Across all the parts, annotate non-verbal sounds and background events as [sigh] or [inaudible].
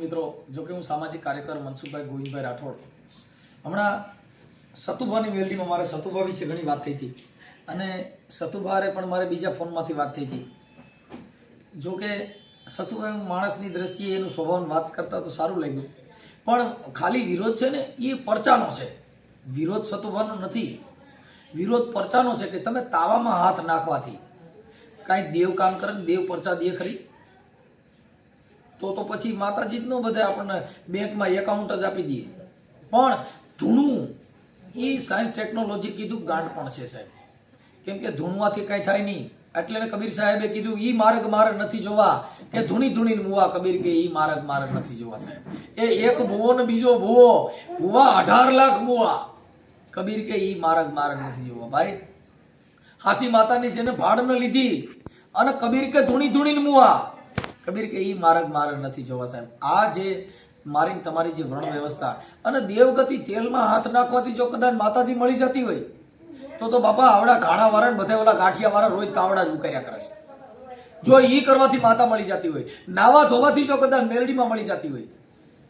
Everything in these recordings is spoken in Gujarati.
મિત્રો જો કે હું સામાજિક કાર્યકર મનસુખભાઈ ગોવિંદભાઈ રાઠોડ. હમણાં સતુભાની વેલડીમાં મારે સતુભા વિશે ઘણી વાત થઈ હતી. અને સતુભારે પણ મારે બીજા ફોનમાંથી વાત થઈ હતી. જો કે સતુભાઈ માણસની દ્રષ્ટિએ એનું સ્વભાવ વાત કરતા તો સારું લાગ્યું. પણ ખાલી વિરોધ છે ને, એ પરચાનો છે. વિરોધ સતુભાનો નથી. વિરોધ પરચાનો છે કે તમે તાવામાં હાથ નાખવાથી. કાંઈ દેવ કામ કરે ને દેવ પરચા દે ખરી. તો તો પછી માતાજી જ ન બધે આપણને બેંકમાં એકાઉન્ટ જ આપી દઈએ. પણ ધૂણું એ સાયન્સ ટેકનોલોજી કીધું ગાંડ પણ છે સાહેબ. કેમ કે ધૂણવાથી કાંઈ થાય નહીં. એટલે કબીર સાહેબે કીધું, ઈ માર્ગ મારે નથી જોવા. કે ધૂણી ધૂણી મુવા કબીર કે, ઈ માર્ગ મારે નથી જોવા સાહેબ. એ એક ભૂવો ને બીજો ભૂવો ભૂવા અઢાર લાખ મુવા કબીર કે, ઈ માર્ગ મારે નથી જોવા ભાઈ. હાસી માતાની જેને ભાડ ન લીધી. અને કબીર કે, ધૂણી ધૂણી મુવા કબીર કે એ માર્ગ માર્ગ નથી જોવા સાહેબ. આ જે મારી તમારી જે વર્ણ વ્યવસ્થા અને દેવગતિ તેલમાં હાથ નાખવાથી જો કદાચ માતાજી મળી જતી હોય, તો તો બાપા આવડા ઘાણા વાળા બધા ઓલા ગાંઠિયા વાળા રોજ તાવડા જ ઉકાર્યા કરે છે. જો એ કરવાથી માતા મળી જતી હોય, નાવા ધોવાથી જો કદાચ મેરડીમાં મળી જતી હોય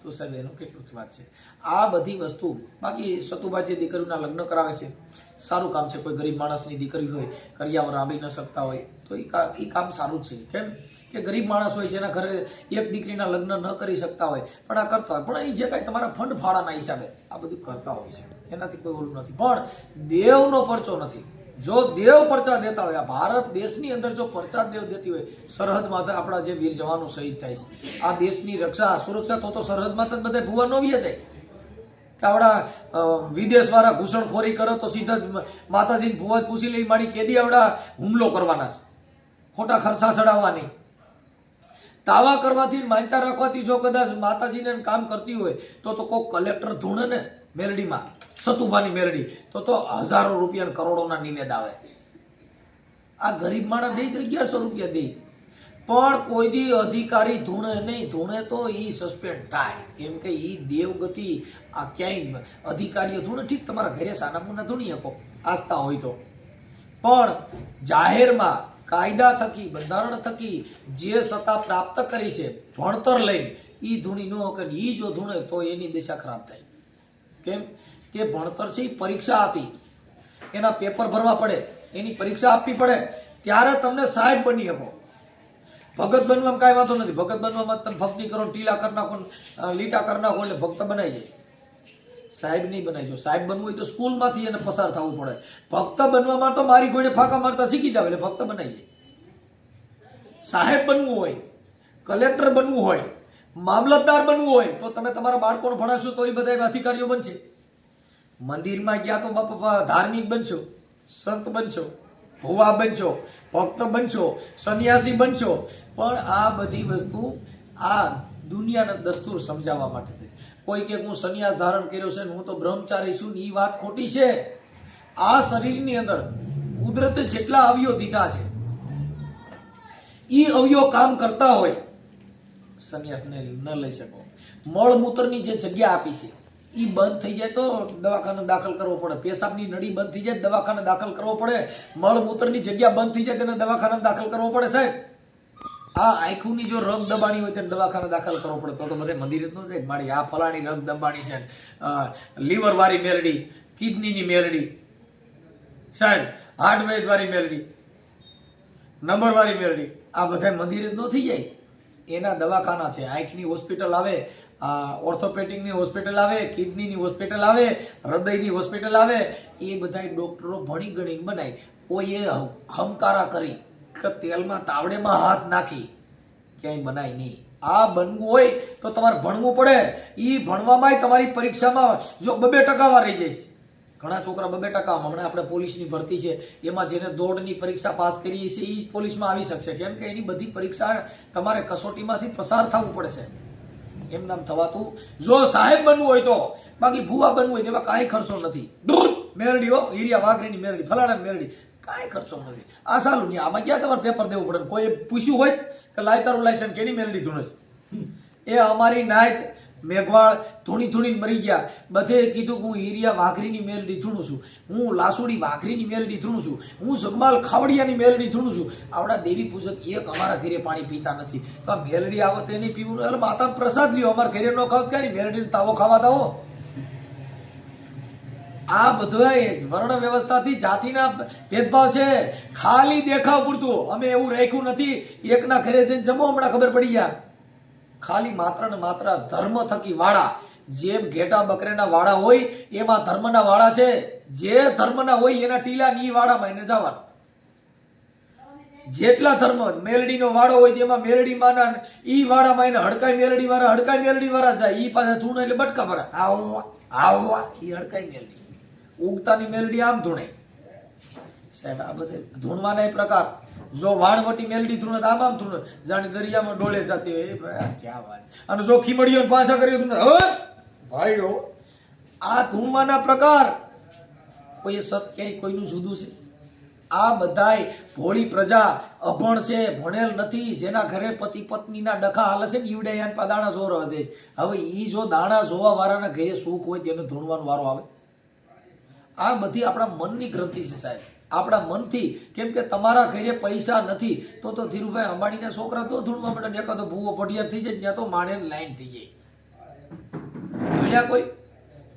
તો સાહેબ, એનું કેટલું વાત છે. આ બધી વસ્તુ, બાકી સતુભા જે દીકરીઓના લગ્ન કરાવે છે, સારું કામ છે, કોઈ ગરીબ માણસની દીકરી હોય, કરિયાવર આંબી ન શકતા હોય, તો એ કામ સારું જ છે. કેમ? કે ગરીબ માણસ હોય, જેના ઘરે એક દીકરીના લગ્ન ન કરી શકતા હોય, પણ આ કરતા હોય. પણ એ જે કાંઈ તમારા ફંડ ફાળાના હિસાબે આ બધું કરતા હોય છે. એનાથી કોઈ ઓલું નથી. પણ દેવનો પરચો નથી. જો દેવ પરચા દેતા હોય, આ ભારત દેશની અંદર જો પરચા દેવ દેતી હોય સરહદમાં તો આપણા જે વીર જવાનો શહીદ થાય છે. આ દેશની રક્ષા, સુરક્ષા તો તો સરહદમાં તો બધા ભૂવા ન વ્યા જાય કે આપણા વિદેશવાળા ઘૂસણખોરી કરો તો સીધા જ માતાજીને ભૂવા પૂછી લઈ મારી કેદી આવડા હુમલો કરવાના છે. ખોટા ખર્ચા ચડાવવાની. તાવા કરવાથી માન્યતા રાખવાથી જો કદાચ માતાજીને કામ કરતી હોય, તો તો કોક કલેક્ટર ધૂણે ને મેરડીમાં. સતુભાની મેરડી. તો તો હજારો રૂપિયા કરોડોના નિવેદ આવે. આ ગરીબ માણસ દે તો અગિયારસો રૂપિયા દે પણ કોઈ દી અધિકારી ધૂણે નહીં, ધૂણે તો એ સસ્પેન્ડ થાય. કેમ કે એ દેવગતિ, આ ક્યાંય અધિકારીઓ ધૂણે. ઠીક, તમારા ઘરે સાનામુના ધૂણી શકો. આસ્થા હોય તો. પણ જાહેરમાં કાયદા થકી, બંધારણ થકી જે સત્તા પ્રાપ્ત કરી છે, ભણતર લઈને એ ધૂણી ન કે એ જો ધૂણે તો એની દિશા ખરાબ થાય. કેમ? કે ભણતર છે એ પરીક્ષા આપી. એના પેપર ભરવા પડે, એની પરીક્ષા આપવી પડે, ત્યારે તમને સાહેબ બની શકો. ભગત બનવામાં કાંઈ વાંધો નથી. ભગત બનવામાં તમે ભક્તિ કરો, ટીલા કરી નાખો લીટા કરી નાખો એટલે ભક્ત બનાવી જાય. સાહેબ નહીં બનાવી જો સાહેબ બનવું હોય તો સ્કૂલમાંથી એને પસાર થવું પડે. ભક્ત બનવામાં તો મારી કોઈને ફાંકા મારતા શીખી જાવ એટલે ભક્ત બનાવી જાય. સાહેબ બનવું હોય, કલેક્ટર બનવું હોય, મામલતદાર બનવું હોય, તો તમે તમારા બાળકોને ભણાવશો તો એ બધા અધિકારીઓ બનશે. મંદિરમાં ગયા તો બાપા ધાર્મિક બનશો, સંત બનશો, ભુવા બનશો, ભક્ત બનશો, સંન્યાસી બનશો. પણ આ બધી વસ્તુ આ દુનિયાના દસ્તુર સમજાવવા માટે છે કોઈ કે હું સંન્યાસ ધારણ કર્યો છે હું તો બ્રહ્મચારી છું એ વાત ખોટી છે. આ શરીરની અંદર કુદરતે જેટલા અવયવ દીધા છે એ અવયવ કામ કરતા હોય, સંન્યાસને ન લઈ શકો. મળમૂત્રની જે જગ્યા આપી છે એ બંધ થઈ જાય તો દવાખાને દાખલ કરવો પડે. પેશાબની નળી બંધ થઈ જાય, દવાખાને દાખલ કરવો પડે. મળમૂત્રની જગ્યા બંધ થઈ જાય, તેને દવાખાને દાખલ કરવો પડે, સાહેબ. આ આંખુની જો રગ દબાણી હોય, તેને દવાખાને દાખલ કરવો પડે. તો તો મંદિર જ ન જાય મારી આ ફલાણી રગ દબાણી છે. લીવર વાળી મેલડી, કિડનીની મેલડી. સાહેબ હાર્ટવેજ વાળી મેલડી નંબર વાળી મેળવી આ બધા મંદિર જ ન થઈ જાય. એના દવાખાના છે. આંખની હોસ્પિટલ આવે ઓર્થોપેડિકની હોસ્પિટલ આવે કિડનીની હોસ્પિટલ આવે, હૃદયની હોસ્પિટલ આવે, એ બધા ડૉક્ટરો ભણી ગણીને બનાય. કોઈએ ખમકારા કરી કે તેલમાં તાવડેમાં હાથ નાખી, ક્યાંય બનાય નહીં. આ બનવું હોય તો તમારે ભણવું પડે. એ ભણવામાં તમારી પરીક્ષામાં જો બબે ટકાવા રહી જઈશ. ઘણા છોકરા બબે ટકા હમણાં આપણે પોલીસની ભરતી છે. એમાં જેને દોડની પરીક્ષા પાસ કરી છે એ પોલીસમાં આવી શકશે. કેમ કે એની બધી પરીક્ષા તમારે કસોટીમાંથી પસાર થવું પડશે. એમ નામ થવાતું. જો સાહેબ બનવું હોય તો, બાકી ભૂવા બનવું હોય તેમાં કાંઈ ખર્ચો નથી. મેરડીઓ હીરિયા વાઘરીની મેરડી ફલાણા મેરડી, કાંઈ ખર્ચો નથી. આ સારું નહીં આમાં ક્યાં તમારે પેપર દેવું પડે? કોઈ પૂછ્યું હોય કે લાય તારું લાયસન્સ કેની મેરડી ધૂણસ એ અમારી નાયત મેઘવાળ ધૂણી ધૂણીને મરી ગયા. બધે કીધું કે હું હીરિયા વાઘરીની મેલ ધૂણું છું. હું લાસુડી વાઘરીની મેલ ધૂણું છું. હું જગમાલ ખાવડિયાની મેલ ધૂણું છું. આવડા દેવી પૂજક એક અમારા ઘરે પાણી પીતા નથી. તો આ મેલડી આવે તેની પીવું એટલે માતા પ્રસાદ લ્યો. અમારા ઘરે ન ખાવ ક્યારે મેલડી તાવો ખાવા દાવો? આ બધા વર્ણ વ્યવસ્થાથી જાતિના ભેદભાવ છે. ખાલી દેખાવ પૂરતું. અમે એવું રાખ્યું નથી. એકના ઘરે જઈને જમો, હમણાં ખબર પડી ગયા. ખાલી માત્ર ને માત્ર ધર્મ થકી વાળા. જેમ ઘેટા બકરેના વાળા હોય, એમાં ધર્મના વાળા છે. જે ધર્મના હોય, એના ટીલા ની વાળામાં એને જવાનું. જેટલા ધર્મ મેલડીનો વાળો હોય તેમાં મેલડી માના ઈ વાળામાં એને હડકાઈ મેલડી વાળા હડકાઈ મેલડી વાળા જાય, ઈ પાસે ધૂણે એટલે બટકા ભરા. આવવા આવવા ઈ હડકાઈ મેલડી. ઉગતાની મેલડી આમ ધૂણે. સાહેબ, આ બધે ધૂણવાના પ્રકાર. જો વાળવટી મેલડી ધૂણે આમામ આમ આમ ધૂણે જાણે દરિયામાં ડોલે જતી હોય ક્યાં વાત અને જો ખીમડીઓ પાછા કરી ધૂણે હવે ભાઈડો આ ધૂણવાના પ્રકાર. કોઈ સત ક્યાંય કોઈનું જુદું છે? આ બધાય ભોળી પ્રજા, અભણ છે, ભણેલ નથી, જેના ઘરે પતિ પત્નીના ડખા હાલે છે ને, ઈવડે યાન દાણા જોવા દે છે. હવે એ જો દાણા જોવા વાળાના ઘરે સુખ હોય તેને ધૂણવાનો વારો આવે? આ બધી આપણા મનની ગ્રંથિ છે સાહેબ. આપણા મનથી, કેમ કે તમારા ઘરે પૈસા નથી, તો તો ધીરુભાઈ અંબાણીના છોકરા તો ધૂળમાં પડે ને તો ભૂવો પઢિયાર થઈ જાય, ત્યાં તો માણે લાઈન થઈ જાય. ધૂળ્યા કોઈ?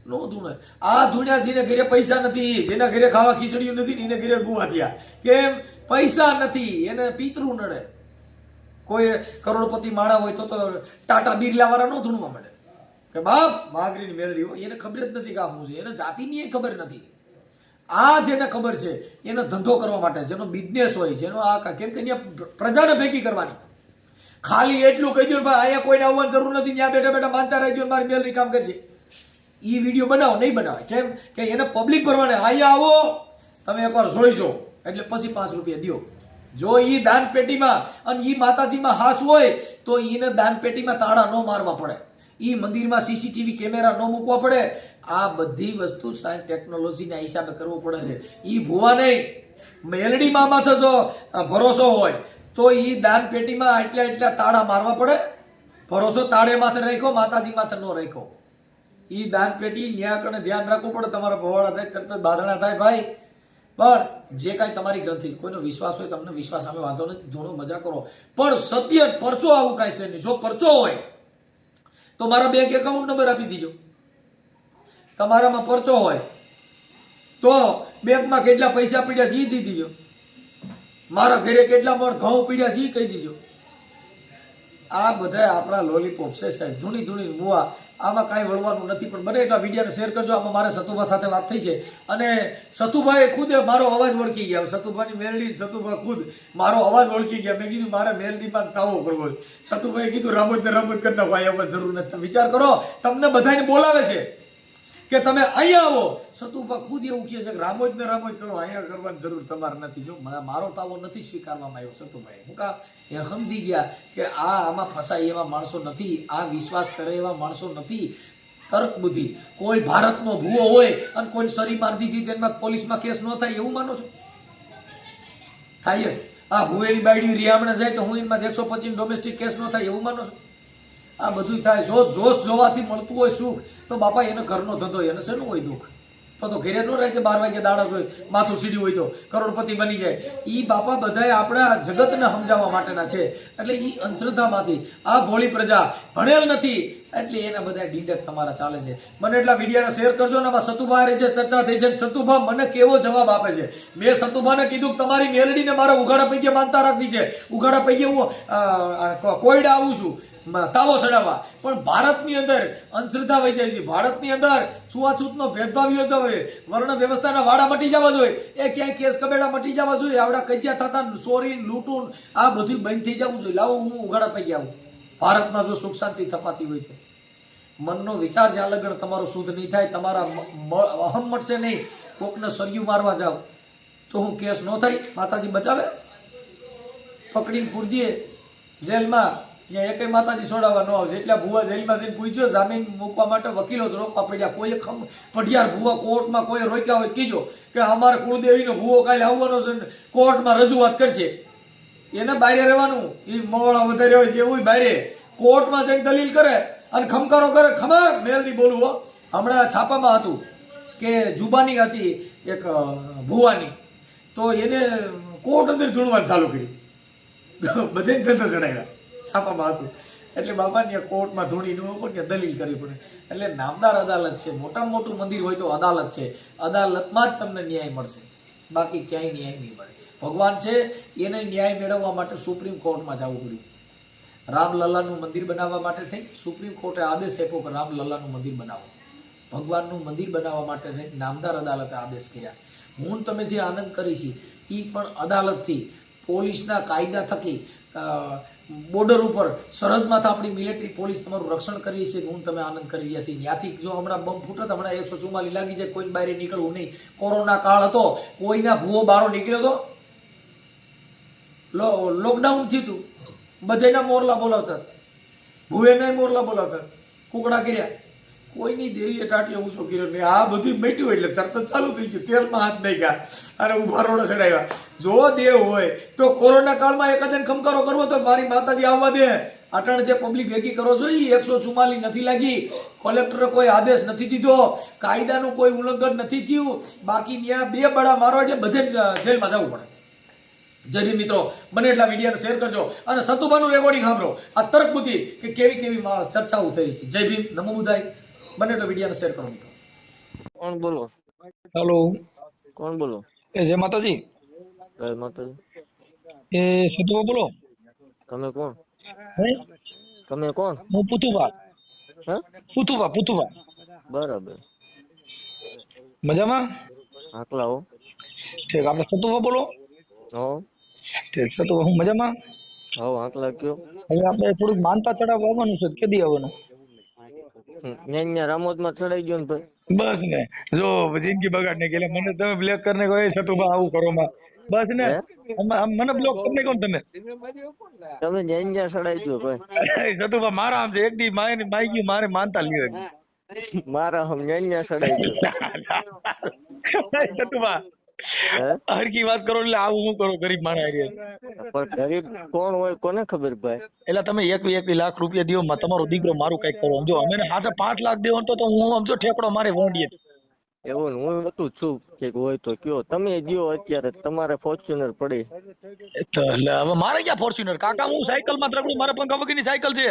નો ધૂણે. આ ધૂણ્યા જેને ઘરે પૈસા નથી, જેના ઘરે ખાવા ખીચડીયું નથી એને ઘરે ગુવા થયા. કેમ? પૈસા નથી, એને પિતૃ નડે. કોઈ કરોડપતિ માણા હોય તો તો ટાટા બિરલા વાળા નો ધૂણવા મળે કે બાપ માગરીની મેળવી હોય, એને ખબર જ નથી કે આ શું છે. એને જાતિની ખબર નથી. આ જેને ખબર છે, એનો ધંધો કરવા માટે, જેનો બિઝનેસ હોય, જેનો આ કા- કેમ કે અહીંયા પ્રજાને ભેગી કરવાની. ખાલી એટલું કહી દો ભાઈ, અહીંયા કોઈને આવવાની જરૂર નથી, ત્યાં બેઠા બેઠા માનતા રહેજો મારી મેલરી કામ કરશે એ વીડિયો બનાવો, નહીં બનાવે કેમ કે એને પબ્લિક પ્રમાણે અહીંયા આવો, તમે એકવાર જોઈજો એટલે પછી પાંચ રૂપિયા દો જો એ દાન પેટીમાં અને એ માતાજીમાં હાસ હોય, તો એને દાન પેટીમાં તાળા ન મારવા પડે. ઈ મંદિરમાં સીસીટીવી કેમેરા ન મૂકવા પડે. આ બધી વસ્તુ સાયન્સ ટેકનોલોજીના હિસાબે કરવું પડે છે. ઈ ભૂવા નહીં. મેલડીમાં માથે જો ભરોસો હોય. તો ઈ દાન પેટીમાં એટલા એટલા તાળા મારવા પડે. ભરોસો તાળે માથે રાખ્યો, માતાજી માથે ન રાખ્યો. ઈ દાન પેટી ન્યા ધ્યાન રાખવું પડે. તમારા ભવાડા થાય, તરત જ બાધણા થાય ભાઈ. પણ જે કાંઈ તમારી ગ્રંથિ, કોઈનો વિશ્વાસ હોય, તમને વિશ્વાસ સામે વાંધો નથી થોડો મજા કરો. પણ સત્ય પરચો આવું કાંઈ છે નહીં. જો પરચો હોય તો મારા બેંક એકાઉન્ટ નંબર આપી દીજો. તમારામાં પરચો હોય, તો બેંકમાં કેટલા પૈસા પીડ્યા છે એ દી દીજો. મારા ઘરે કેટલા મણ ઘઉં પીડ્યા છે એ કહી દીજો. આ બધા આપણા લોલીપોપ છે સાહેબ. ધૂણી ધૂણી મુવા. આમાં કાંઈ વળવાનું નથી, પણ બને એટલા વિડીયોને શેર કરજો. આમાં મારે સતુભા સાથે વાત થઈ છે. અને સતુભાઈ ખુદ મારો અવાજ ઓળખી ગયા. સતુભાની મેલડી સતુભા ખુદ મારો અવાજ ઓળખી ગયા. મેં કીધું, મારે મેલડીમાં તાવો કરવો સતુભાઈએ કીધું રમત ને રમત કરી નાખો અમને જરૂર નથી. વિચાર કરો, તમને બધાને બોલાવે છે. કે તમે અહીંયા આવો. સતુભા ખુદ એવું કહે છે કે રામોજ ને રામોજ કરો, અહીંયા કરવાની જરૂર તમારે નથી. જો મારો તાવો નથી સ્વીકારવામાં આવ્યો સતુભાઈ હું કા એ સમજી ગયા કે આ આમાં ફસાય એવા માણસો નથી, આ વિશ્વાસ કરે એવા માણસો નથી. તર્ક બુદ્ધિ. કોઈ ભારતનો ભૂવો હોય અને કોઈ સરી માર દીધી તેમાં પોલીસમાં કેસ ન થાય, એવું માનો છો? થાય આ ભૂવેની બાયડી રિયામણે જાય તો હું એમાં એકસો પચીસ ડોમેસ્ટિક કેસ ન થાય, એવું માનો છો? આ બધું થાય. જોશ જોશ જોવાથી મળતું હોય સુખ, તો બાપા એનો ઘરનો ધંધો, એને શેનું હોય દુઃખ? તો તો ઘેરે ન રહે કે બાર વાગે દાડા જોઈ માથું સીડી હોય તો કરોડપતિ બની જાય. એ બાપા બધાએ આપણા જગતને સમજાવવા માટેના છે. એટલે એ અંધશ્રદ્ધામાંથી, આ ભોળી પ્રજા ભણેલ નથી. એટલે એના બધા ડીંડક તમારા ચાલે છે. મને એટલા વિડીયોને શેર કરજો ને આમાં સતુભા હારે જે ચર્ચા થઈ છે સતુભા મને કેવો જવાબ આપે છે? મેં સતુભાને કીધું કે તમારી મેલડીને મારે ઉઘાડા પૈકી માનતા રાખવી છે. ઉઘાડા પૈકી હું કોયડા આવું છું. તાવો ચડાવવા પણ ભારતની અંદર અંધશ્રદ્ધા વહી જાય છે. ભારતની અંદર છૂવાછૂતનો ભેદભાવ યોજાવે વર્ણ વ્યવસ્થાના વાડા મટી જવા જોઈએ. એ ક્યાંય કેસ કબેડા મટી જવા જોઈએ. આવડા કજિયા થતા ચોરી લૂંટું આ બધું બંધ થઈ જવું જોઈએ. લાવો, હું ઉઘાડા પૈકી આવું. ભારતમાં જો સુખ શાંતિ થપાતી હોય તો. મનનો વિચાર જ્યાં અલગ તમારો શુદ્ધ નહીં થાય, તમારા અહમ મળશે નહીં. કોકને સરિયું મારવા જાવ તો હું કેસ ન થાય. માતાજી બચાવે. પકડીને પૂરજીએ જેલમાં ત્યાં એકેય માતાજી છોડાવવા ન આવશે. એટલે ભૂવા જેલમાં જઈને પૂછ્યો જામીન મૂકવા માટે વકીલો જ રોકવા પડ્યા. કોઈ ખમ પઢિયાર ભુવા કોર્ટમાં કોઈ રોક્યા હોય કીજો કે અમારે કુળદેવીનો ભૂવો કાલે આવવાનો છે કોર્ટમાં રજૂઆત કરશે. એને બારે રહેવાનું. એ મોડા વધારે હોય છે, એવું બારે. કોર્ટમાં જઈને દલીલ કરે અને ખમકારો કરે. ખબર મેલની બોલવું હમણાં છાપામાં હતું કે જુબાની હતી એક ભુવાની. તો એને કોર્ટ અંદર ધૂણવાનું ચાલુ કર્યું. [laughs] બધે ધંધો ચડાવ્યા છાપામાં હતું. એટલે બાબાને કોર્ટમાં ધૂણીનું પણ કે દલીલ કરવી પડે. એટલે નામદાર અદાલત છે. મોટામાં મોટું મંદિર હોય તો અદાલત છે. અદાલતમાં જ તમને ન્યાય મળશે. બાકી ક્યાંય ન્યાય નહીં મળે. ભગવાન છે, એને ન્યાય મેળવવા માટે સુપ્રીમ કોર્ટમાં જવું પડ્યું. રામલલ્લાનું મંદિર બનાવવા માટે થઈ. સુપ્રીમ કોર્ટે આદેશ આપ્યો કે રામલલ્લાનું મંદિર બનાવો. ભગવાનનું મંદિર બનાવવા માટે થઈ. નામદાર અદાલતે આદેશ કર્યા. હું તમે જે આનંદ કરી છે એ પણ અદાલતથી પોલીસના કાયદા થકી બોર્ડર ઉપર સરહદમાં આપણી મિલિટરી પોલીસ તમારું રક્ષણ કરી છે હું તમે આનંદ કરી રહ્યા છીએ. ત્યાંથી જો હમણાં બમ ફૂટત હમણાં એકસો ચુમ્માલી લાગી જાય, કોઈને બહાર નીકળવું નહીં. કોરોના કાળ હતો, કોઈના ભૂવો બારો નીકળ્યો તો? લો લોકડાઉન થયું હતું. બધાના મોરલા બોલાવતા. ભૂવેના મોરલા બોલાવતા. કુકડા કર્યા. કોઈની દેવીએ ટાટીઓ શું કર્યો નહીં. આ બધું મેટ્યું એટલે તરત જ ચાલુ થઈ ગયું. તેલમાં હાથ નહીં ગયા અને ઊભા રોડે ચડાવ્યા. જો દેવ હોય, તો કોરોના કાળમાં એકાદન ખમકારો કરવો તો મારી માતાજી આવવા દે. અટણ જે પબ્લિક ભેગી કરો જોઈએ એકસો ચુમ્માલી નથી લાગી. કલેક્ટરે કોઈ આદેશ નથી દીધો. કાયદાનું કોઈ ઉલ્લંઘન નથી થયું. બાકી ત્યાં બે બડા મારો એટલે બધે જ જેલમાં જવું પડે. ભીમ મિત્રો, બને એટલા વિડીયોને શેર કરજો અને સતુભાનું રેકોર્ડિંગ સાંભળો. આ તર્ક બુદ્ધિ કે કેવી કેવી ચર્ચાઓ થઈ છે. જય ભીમ, નમો બુધાય. બને એટલો વિડીયોને શેર કરો મિત્રો. કોણ બોલો? હેલો. કોણ બોલો? એ જય માતાજી. જય માતાજી. એ સતુભા બોલો. તમે કોણ? તમે કોણ? હું પુતુભા. હે? પુતુભા પુતુભા. બરાબર. મજામાં? આકલા હો. ઠીક આપણે સતુભા બોલો. હો. ઠીક સતુભા હું મજામાં? હો આકલા કયો. હવે આપણે થોડુંક માનતા ચડાવવા આવવાનું છે કેદી આવવાનું? ન્યા ન્યા ચડાઈ ગયો ને ભાઈ બસ ને. જો જિંદગી બગાડ ને ગયેલા. મને તમે બ્લોક કરીને કહો "એ સતુભા આવું કરો માં બસ ને. મને બ્લોક કરીને કોણ તમે. તમે ન્યા ચડાઈ ગયો ભાઈ સતુભા મારા આમ છે. એક દી માય માઈ ગયું મારે માનતા લ્યો મારા હમ ન્યા ચડાઈ ગયો. [laughs] સતુભા હે? હરકી વાત કરો એટલે આવું હું કરો ગરીબ માણસ હારે. પણ ગરીબ કોણ હોય કોને ખબર ભાઈ? એટલે તમે એક એક લાખ રૂપિયા દ્યો તમારો દીકરો મારું કંઈક કરો. જો અમે હાથે પાંચ લાખ દેવો તો હું સમજો ઠેકડો મારે વોંડીએ. એવું હું હતું છું કે હોય તો કયો. તમે ગયો અત્યારે તમારે ફોર્ચ્યુનર પડી. એટલે હવે મારે ક્યાં ફોર્ચ્યુનર કાકા હું સાયકલમાં ત્રગડું મારે પંખા વગરની સાયકલ છે.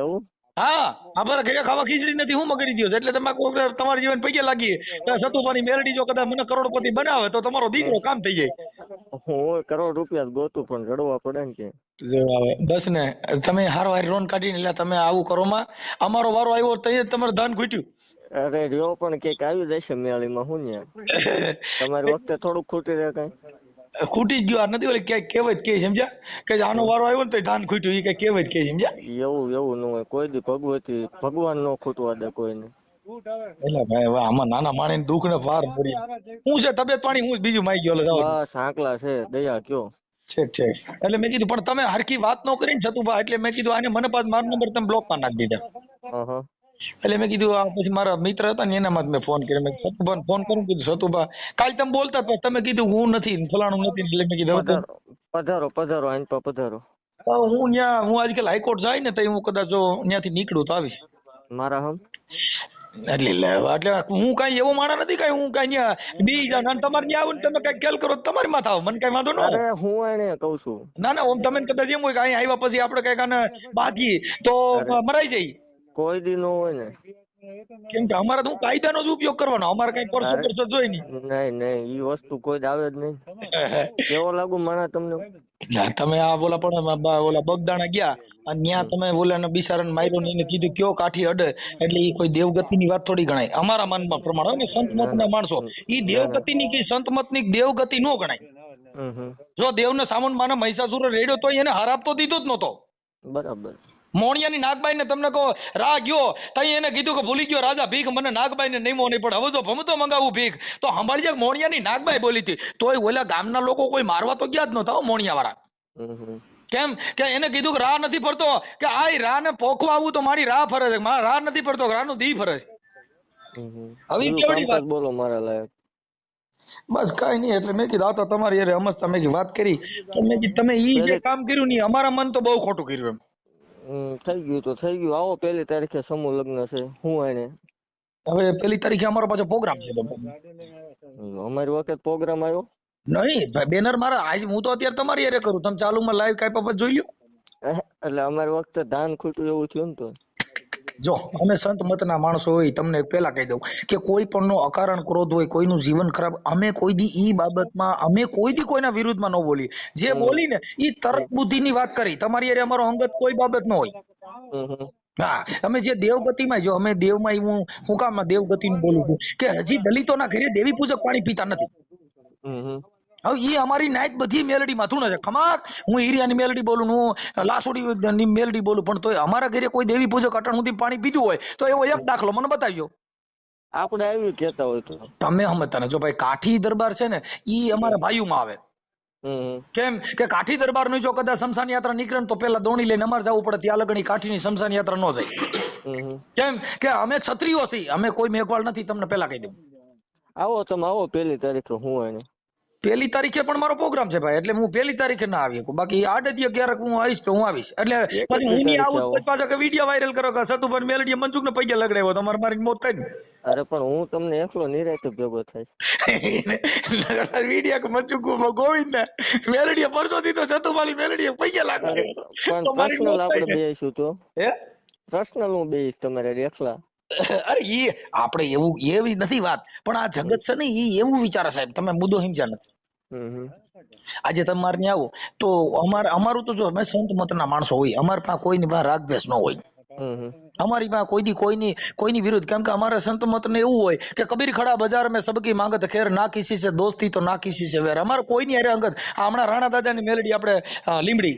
એવું? હા અમારે ઘરે ખાવા ખીચડી નથી હું મગડી ગયો એટલે તમે કોઈ વખત તમારા જીવન પૈકે લાગી સતુભાની મેરડી જો કદાચ મને કરોડપતિ બનાવે તો તમારો દીકરો કામ થઈ જાય. હું કરોડ રૂપિયા ગોતું પણ રડવા પડે ને કે. જો બસ ને તમે હારો હારી રોન કાઢીને એટલે તમે આવું કરો માં. અમારો વારો આવ્યો તો તમારે ધાન ખૂટ્યું. અરે રહ્યો પણ કેક આવી જશે મેળીમાં હું ને [laughs] તમારી વખતે થોડુંક ખૂટી રહે કઈ? ખૂટી જ ગયો. આ નથી ઓલી ક્યાંય કહેવત કે સમજ્યા? કે આનો વારો આવ્યો ને તો ધાન ખૂટ્યું. એ કઈ કહેવત કે સમજ્યા? એવું એવું ન હોય. કોઈ દી ભગવતી ભગવાન નો ખૂટવા દે કોઈને. એટલે ભાઈ હવે આમાં નાના માણસ દુઃખ ને ભાર પડી હું છે તબિયત પાણી? હું બીજું માઈ ગયો. છે. દયા કયો. ઠીક ઠીક. એટલે મેં કીધું પણ તમે હરખી વાત ન કરી ને સતુભા એટલે મેં કીધું આને મને પાછ મારો નંબર તમે બ્લોકમાં નાખી દીધા. એટલે મેં કીધું આ પછી મારા મિત્ર હતા ને એનામાં જ મેં ફોન કર્યો. મેં સતુભાને ફોન કરું. કીધું સતુભા. કાલ તમે બોલતા હતા તમે કીધું હું નથી ફલાણું નથી. એટલે મેં કીધું પધારો પધારો આઈન પધારો. હું ત્યાં હું આજકાલ હાઈકોર્ટ જાય ને તો હું કદાચ જો ત્યાંથી નીકળું તો આવીશ. મારા હમ? એટલે એટલે હું કઈ એવો માણસ નથી કઈ હું કઈ બીજા બી અને તમારે ત્યાં આવું ને તમે કઈ કેલ કરો તમારી માથે આવો મને કઈ વાંધો ન. અરે હું એને કઉ છું. ના ના ઓમ તમે કદાચ એમ હોય કે અહીં આવ્યા પછી આપણે કંઈક આને બાકી તો મરાઈ જાય. કોઈ દી નો હોય ને. કેમ કે અમારે તો હું કાયદાનો જ ઉપયોગ કરવાનો અમારે કઈ પરસો પરસો જોઈ નહીં. નહીં નહીં ઈ વસ્તુ કોઈ જ આવે જ નહીં. [laughs] કેવો લાગુ માણા તમને? તમે આ બોલા પણ ઓલા બગદાણા ગયા અને ત્યાં તમે ઓલાને બિચારાને માર્યો ને એને કીધું કયો કાઠી અડે? એટલે ઈ કોઈ દેવગતિની વાત થોડી ગણાય. અમારા માનમાં પ્રમાણે હોય ને સંત મતના માણસો ઈ દેવગતિની કે સંત મતની દેવગતિ નો ગણાય. જો દેવને સામન માને મહિષાસુર રેડ્યો તો એને હાર આપતો દીધો જ નતો બરાબર. મોણિયાની નાગબાઈને તમને કહો રા ગયો. તઈ એને કીધું કે ભૂલી ગયો રાજા ભીખ મને નાગબાઈને નહીં મોની પણ હવે જો ભમતો મંગાવું ભીખ. તો સાંભળજે મોણિયાની નાગબાઈ બોલી હતી. તોય ઓલા ગામના લોકો કોઈ મારવા તો ગયા જ નતા મોણિયા વાળા કેમ? કે એને કીધું કે રાહ નથી ફરતો. કે આ રાહ ને પોખવા આવું તો મારી રાહ ફરે છે. મારા રાહ નથી ફરતો રાહનું દી ફરે છે. હવે કેવડી કામકાજ બોલો મારા લાયક. બસ કઈ નહીં એટલે મેં કીધું આ તમારી અરે અમસ્તા મેં વાત કરી. મેં કીધું તમે ઈ જે કામ કર્યું નહીં અમારા મન તો બહુ ખોટું કર્યું એમ. થઈ ગયું તો થઈ ગયું. આવો પહેલી તારીખે સમૂહ લગ્ન છે. હું એને હવે પહેલી તારીખે અમારો પાછો પ્રોગ્રામ છે. અમારી વખત પ્રોગ્રામ આવ્યો? નહીં બેનર મારા આજ હું તો અત્યારે તમારી યારે કરું. તમે ચાલુમાં લાઈવ કાંઈ બાબત જોઈ લ્યો. એટલે અમારી વખતે ધાન ખૂટ્યું એવું થયું ને તો? જો અમે સંત મતના માણસો હોય તમને પેલા કહી દઉં કે કોઈ પણ નો અકારણ ક્રોધ હોય કોઈનું જીવન ખરાબ અમે કોઈ દી ઈ બાબતમાં અમે કોઈ દી કોઈના વિરુદ્ધમાં ન બોલી જે બોલી ને ઈ તર્ક બુદ્ધિની વાત કરી. તમારી અરે અમારો અંગત કોઈ બાબત ન હોય. હા અમે જે દેવગતિમાં જો અમે દેવમાં હું હું કામ દેવગતિનું બોલું છું કે હજી દલિતોના ઘરે દેવી પૂજક પાણી પીતા નથી. હવે એ અમારી નાઈત બધી મેલડીમાં થું છે ખમાક હું હીરિયાની મેલડી બોલું ને હું લાસુડીની મેલડી બોલું પણ તોય અમારા ઘરે કોઈ દેવી પૂજક અટણ સુધી પાણી પીધું હોય તો એવો એક દાખલો મને બતાવ્યો આપણે આવ્યું કેતા હોય તો. તમે સમજતા ને જો ભાઈ કાઠી દરબાર છે ને ઈ અમારા ભાઈઓમાં આવે. કેમ કે કાઠી દરબારનું જો કદાચ શમશાન યાત્રા નીકળે ને તો પેલા દોણી લઈને અમારે જવું પડે ત્યાં લગણી કાઠીની શમશાન યાત્રા ન જાય. કેમ કે અમે ક્ષત્રિયો છીએ અમે કોઈ મેઘવાળ નથી તમને પેલા કહી દઉં. આવો તમે આવો પેલી તારીખે હું એને પેલી તારીખે પણ મારો પ્રોગ્રામ છે ભાઈ એટલે હું પેલી તારીખે ના આવી શકું. બાકી આડદી અગિયાર હું આવીશ તો હું આવીશ. એટલે પછી હું નહીં આવું. પાછા કે વીડિયો વાયરલ કરો કે સતુભાઈ મેલડીએ મનસુખ ને પૈયા લગડાવ્યો તમારે મારી મોત થાય ને. અરે પણ હું તમને એકલો નિરાયતો ભેગો થાય વીડિયો કે મનસુખ ગોવિંદ ને મેલડીએ પરસો દીધો સતુભાઈ મેલડીએ પૈયા અરે પણ પર્સનલ આપણે. બેસીશું તો. હે? પર્સનલ હું બેસીશ તમારે એકલા. અરે ઈ આપણે એવું એવી નથી વાત. પણ આ જગત છે ને ઈ એવું વિચારે સાહેબ તમે મુદ્દો સમજ્યા નથી. આજે તમારે ત્યાં આવો. તો અમારે અમારું તો જો અમે સંત મતના માણસો હોય અમારે પાસે કોઈની પાસે રાગદ્વેષ ન હોય. અમારી પાસે કોઈ દી કોઈની કોઈની વિરુદ્ધ. કેમ કે અમારે સંત મતને એવું હોય કે કબીર ખડા બજાર મેં સબકી માંગત ખેર ના કિસી છે દોસ્તી તો ના કિસી છે વેર. અમારે કોઈની અરે અંગત હમણાં રાણા દાદાની મેલડી આપણે લીમડી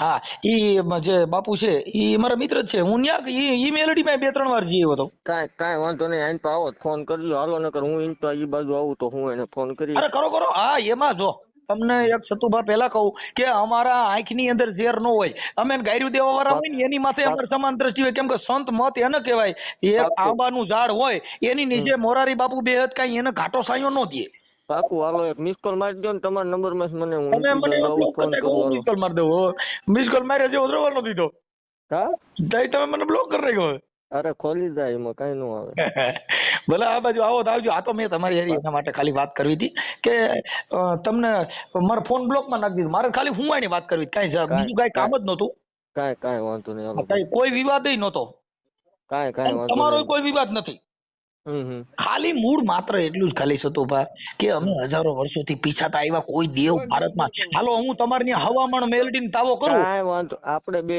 હા ઈ જે બાપુ છે ઈ મારા મિત્ર જ છે. હું ન્યા ઈ ઈ મેલડી માં બે ત્રણ વાર જઈ હતો. કાઈ કાઈ વાંધો નહીં આઈને આવો ફોન કરજો. હાલો નકર હું ઈન તો ઈ બાજુ આવું તો હું એને ફોન કરી અરે કરો કરો. હા એમાં જો તમને એક સતુભા પહેલા કહું કે અમારા આંખની અંદર ઝેર ન હોય. અમે ગાયરું દેવા વાળા હોય ને એની માથે અમારે સમાન દ્રષ્ટિ હોય. કેમ કે સંત મત એને કહેવાય. એક. આંબાનું ઝાડ હોય એની નીચે મોરારી બાપુ બે હદ કાંઈ એને ઘાટો સાયો ન દે. પાકું હાલો એક મિસ કોલ મારી દો ને તમારા નંબરમાં મને હું તમે મને ફોન કરી મિસ કોલ મારી દઉં મિસ કોલ માર્યો છે નથી દીધો. હા? તઈ તમે મને બ્લોક કરી નાખ્યો અરે ખોલી જાય એમાં કઈ ન આવે. [laughs] ભલે આ બાજુ આવો તો આવજો. આ તો મેં તમારી હેરી એના માટે ખાલી વાત કરવી હતી કે તમને મારો ફોન બ્લોકમાં નાખી દીધો. મારે ખાલી હું આની વાત કરવી કઈ બીજું કઈ કામ જ નહોતું. કઈ કઈ વાંધો નહીં કોઈ વિવાદ નહોતો. કાંઈ કાઈ વાંધો તમારો કોઈ વિવાદ નથી. ખાલી મૂળ માત્ર એટલું જ ખાલી સતુભા કે અમે હજારો વર્ષોથી પીછાતા આવ્યા કોઈ દેવ ભારતમાં. હાલો હું તમારી હવામાન મેલડીને તાવો કરું. વાંધો આપણે બે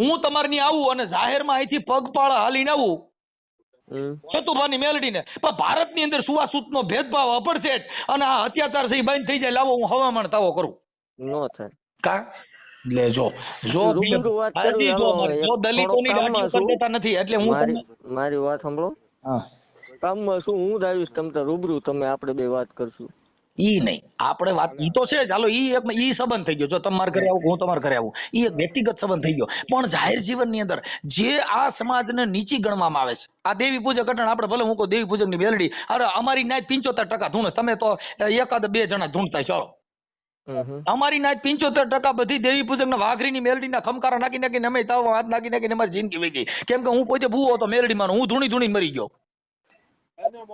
હું તમારી આવું અને જાહેરમાં અહીંથી પગપાળા હાલીને આવું. સતુભાની મેલડીને. પણ ભારતની અંદર સુવાસુતનો ભેદભાવ અપરસેટ અને આ અત્યાચાર છે ઈ બંધ થઈ જાય લાવો હું હવામાન તાવો કરું. નો થાય. કા? લે જો. હાજી, જો જો દલિતોની થોડો કામમાં દાઢીઓ કરી છું. દેતા નથી એટલે હું મારી મારી વાત સાંભળો. હા. કામમાં શું હું જ તમ તો રૂબરૂ તમે આપણે બે વાત કરશું. ઈ નહીં. આપણે વાત ઈ તો છે જ. હાલો ઈ એક ઈ સંબંધ થઈ ગયો. જો તમાર ઘરે આવું હું તમારા ઘરે આવું. ઈ એક વ્યક્તિગત સંબંધ થઈ ગયો. પણ જાહેર જીવનની અંદર જે આ સમાજને નીચી ગણવામાં આવે છે આ દેવી પૂજક ઘટના આપણે ભલે હું કહું દેવી પૂજકની બેલડી અરે અમારી નાય પંચોતેર ટકા ધૂણ. તમે તો એકાદ બે જણા ધૂણતા ચાલો અમારી નાય પંચોતેર ટકા બધી દેવી પૂજન મેળવી ના ખમકારા નાખી નાખીને અમે તાવ હાથ નાખી નાખીને અમારી જિંદગી વહી ગઈ કેમ કે હું પોતે ભૂવો હતો મેલડીમાં હું ધૂણી ધૂણી મરી ગયો.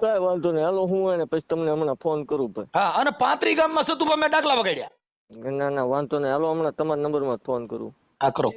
કઈ વાંધો નહીં. હાલો હું એને પછી તમને હમણાં ફોન કરું ભાઈ. હા અને પાંત્રી ગામમાં સતુભા મેં ડાકલા વગાડ્યા. ના ના વાંધો નહીં. હાલો હમણાં તમારા નંબરમાં ફોન કરું. આ કરો.